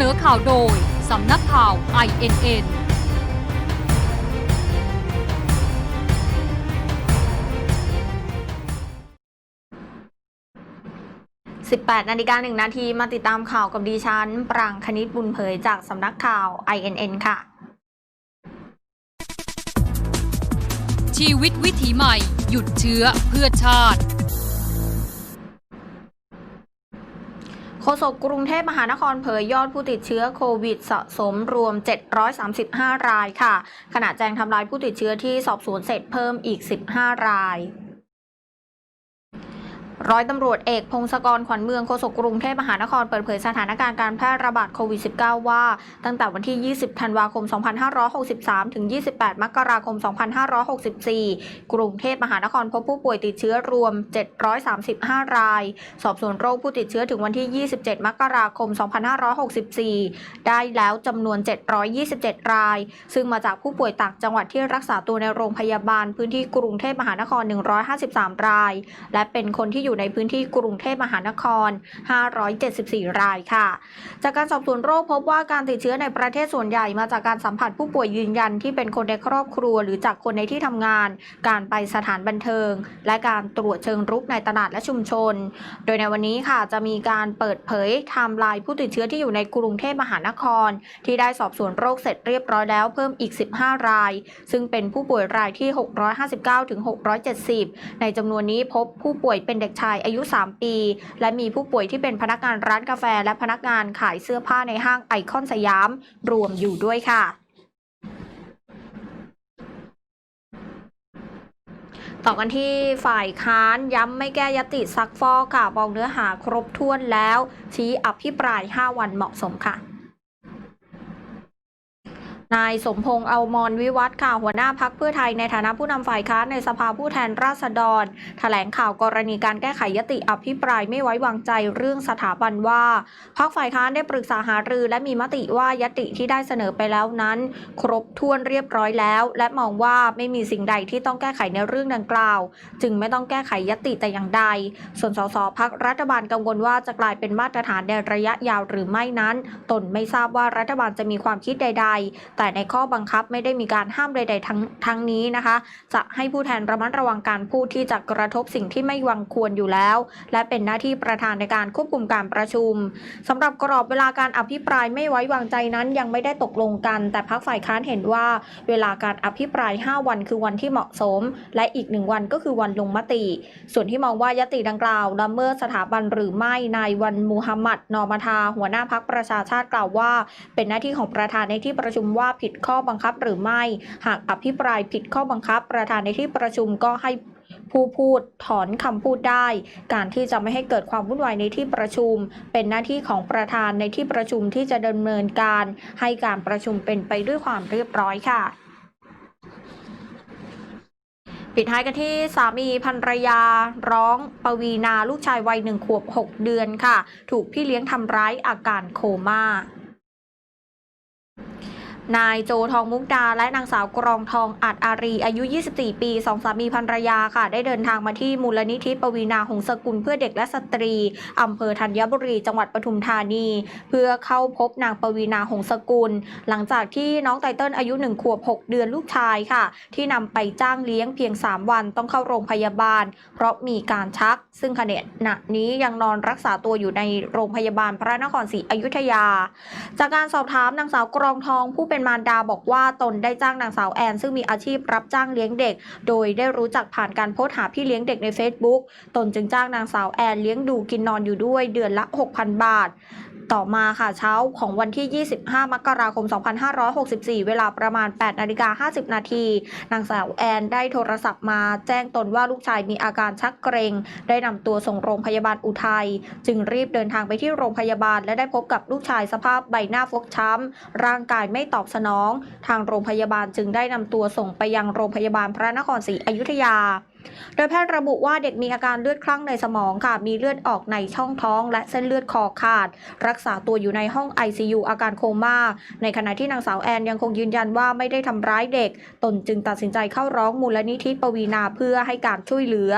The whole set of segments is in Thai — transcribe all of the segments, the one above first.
นอข่าวโดย สำนักข่าว INN 18นาฬิกา1นาทีมาติดตามข่าวกับดิฉัน ปรางคณิตบุญเผยจากสำนักข่าว INN ค่ะ ชีวิตวิถีใหม่ หยุดเชื้อเพื่อชาติ ฆษกกรุงเทพมหานครเผยยอดผู้ติดเชื้อโควิดสะสมรวม 735 รายค่ะ ขณะแจ้งทำลายผู้ติดเชื้อที่สอบสวนเสร็จเพิ่มอีก 15 ราย ร้อยตำรวจเอกพงศกรขวัญเมืองโฆษกกรุงเทพมหานครเปิดเผยสถานการณ์การแพร่ระบาดโควิด -19 ว่า ตั้งแต่วันที่ 20 ธันวาคม 2563 ถึง 28 มกราคม 2564 กรุงเทพมหานครพบผู้ป่วยติดเชื้อรวม 735 ราย สอบสวนโรคผู้ติดเชื้อถึงวันที่ 27 มกราคม 2564 ได้แล้วจำนวน 727 ราย ซึ่งมาจากผู้ป่วยต่างจังหวัดที่รักษาตัวในโรงพยาบาลพื้นที่กรุงเทพมหานคร 153 ราย และเป็นคนที่อยู่ในพื้นที่กรุงเทพมหานคร 574 รายค่ะ จากการสอบสวนโรคพบว่าการติดเชื้อในประเทศส่วนใหญ่มาจากการสัมผัสผู้ป่วยยืนยันที่เป็นคนในครอบครัว หรือจากคนในที่ทำงาน การไปสถานบันเทิง และการตรวจเชิงรุกในตลาดและชุมชน โดยในวันนี้ค่ะจะมีการเปิดเผยไทม์ไลน์ผู้ติดเชื้อที่อยู่ในกรุงเทพมหานคร ที่ได้สอบสวนโรคเสร็จเรียบร้อยแล้วเพิ่มอีก 15 ราย ซึ่งเป็นผู้ป่วยรายที่ 659ถึง670 ในจำนวนนี้พบผู้ป่วยเป็นเด็กชายอายุ 3 ปี และมีผู้ป่วยที่เป็นพนักงานร้านกาแฟ และพนักงานขายเสื้อผ้าในห้างไอคอนสยาม รวมอยู่ด้วยค่ะต่อกันที่ฝ่ายค้านย้ำไม่แก้ยติซักฟอกค่ะบอกเนื้อหาครบถ้วนแล้ว ชี้อภิปราย 5 วันเหมาะสมค่ะ นายสมพงษ์เอามรวิวัฒน์ค่ะหัวหน้าพักเพื่อไทยในฐานะผู้นำฝ่ายค้านในสภาผู้แทนราษฎร แถลงข่าวกรณีการแก้ไขยติอภิปรายไม่ไว้วางใจเรื่องสถาบันว่า พักฝ่ายค้านได้ปรึกษาหารือ และมีมติว่ายติที่ได้เสนอไปแล้วนั้น ครบถ้วนเรียบร้อยแล้ว และมองว่าไม่มีสิ่งใดที่ต้องแก้ไขในเรื่องดังกล่าว จึงไม่ต้องแก้ไขยติแต่อย่างใด ส่วนสสพักรัฐบาลกังวลว่าจะกลายเป็นมาตรฐานในระยะยาวหรือไม่นั้น ตนไม่ทราบว่ารัฐบาลจะมีความคิดใด ๆแต่ในข้อบังคับไม่ได้มีการห้ามใด ๆ ทั้งทั้งนี้นะคะ จะให้ผู้แทนระมัดระวังการพูดที่จะกระทบสิ่งที่ไม่วังควรอยู่แล้ว และเป็นหน้าที่ประธานในการควบคุมการประชุมสำหรับกรอบเวลาการอภิปรายไม่ไว้วางใจนั้นยังไม่ได้ตกลงกัน แต่พักฝ่ายค้านเห็นว่า เวลาการอภิปราย 5 วันคือวันที่เหมาะสม และอีกหนึ่งวันก็คือวันลงมติ ส่วนที่มองว่ายติดังกล่าวละเมิดสถาบันหรือไม่นายวันมูฮัมหมัด นอมาทา หัวหน้าพักประชาชาติกล่าวว่า เป็นหน้าที่ของประธานในที่ประชุมว่าผิดข้อบังคับหรือไม่ หากอภิปรายผิดข้อบังคับ ประธานในที่ประชุมก็ให้ผู้พูดถอนคำพูดได้ การที่จะไม่ให้เกิดความวุ่นวายในที่ประชุม เป็นหน้าที่ของประธานในที่ประชุมที่จะดำเนินการ ให้การประชุมเป็นไปด้วยความเรียบร้อยค่ะปิดท้ายกันที่สามีภรรยาร้องปวีนาลูกชายวัยหนึ่งขวบ 6 เดือนค่ะ ถูกพี่เลี้ยงทำร้ายอาการโคม่า นายโจทองมุกดาและนางสาวกรองทองอัดอารี อายุ 24 ปีสองสามีภรรยาค่ะ ได้เดินทางมาที่มูลนิธิปวีนาหงสกุลเพื่อเด็กและสตรี อำเภอธัญบุรี จังหวัดปทุมธานี เพื่อเข้าพบนางปวีนาหงสกุล หลังจากที่น้องไตเติ้ลอายุ 1 ขวบ 6 เดือนลูกชายค่ะ ที่นำไปจ้างเลี้ยงเพียง 3 วันต้องเข้าโรงพยาบาล เพราะมีการชัก ซึ่งขณะนี้ยังนอนรักษาตัวอยู่ในโรงพยาบาลพระนครศรีอยุธยา จากการสอบถามนางสาวกรองทองผู้เป็นมารดาบอกว่าตนได้จ้างนางสาวแอน ซึ่งมีอาชีพรับจ้างเลี้ยงเด็ก โดยได้รู้จักผ่านการโพสต์หาพี่เลี้ยงเด็กใน Facebook ตนจึงจ้างนางสาวแอนเลี้ยงดูกินนอนอยู่ด้วยเดือนละ 6,000 บาทต่อมาค่ะเช้าของวันที่ 25 มกราคม 2564 เวลาประมาณ 8 นาฬิกา 50 นาที นางสาวแอนได้โทรศัพท์มาแจ้งตนว่าลูกชายมีอาการชักเกรง ได้นำตัวส่งโรงพยาบาลอุทัย จึงรีบเดินทางไปที่โรงพยาบาล และได้พบกับลูกชายสภาพใบหน้าฟกช้ำ ร่างกายไม่ตอบสนอง ทางโรงพยาบาลจึงได้นำตัวส่งไปยังโรงพยาบาลพระนครศรีอยุธยา โดยแพทย์ระบุว่าเด็กมีอาการเลือดคลั่งในสมองค่ะ มีเลือดออกในช่องท้อง และเส้นเลือดคอขาด รักษาตัวอยู่ในห้อง ICU อาการโคม่า ในขณะที่นางสาวแอนยังคงยืนยันว่าไม่ได้ทำร้ายเด็ก ตนจึงตัดสินใจเข้าร้องมูลนิธิปวีนาเพื่อให้การช่วยเหลือ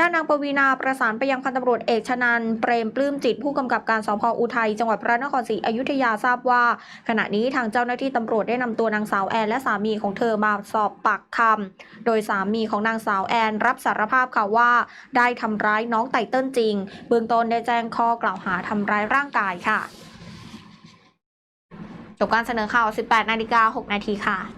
ด้านนางปวีนาประสานไปยังพันตำรวจเอกชนันเปรมปลื้มจิตผู้กำกับการสพอุทัยจังหวัดพระนครศรีอยุธยาทราบว่า ขณะนี้ทางเจ้าหน้าที่ตำรวจได้นำตัวนางสาวแอนและสามีของเธอมาสอบปากคำโดยสามีของนางสาวแอนรับสารภาพค่ะว่าได้ทำร้ายน้องไตเติ้ลจริง เบื้องต้นได้แจ้งข้อกล่าวหาทำร้ายร่างกายค่ะจบการเสนอข่าว 18 นาฬิกา 6 นาทีค่ะ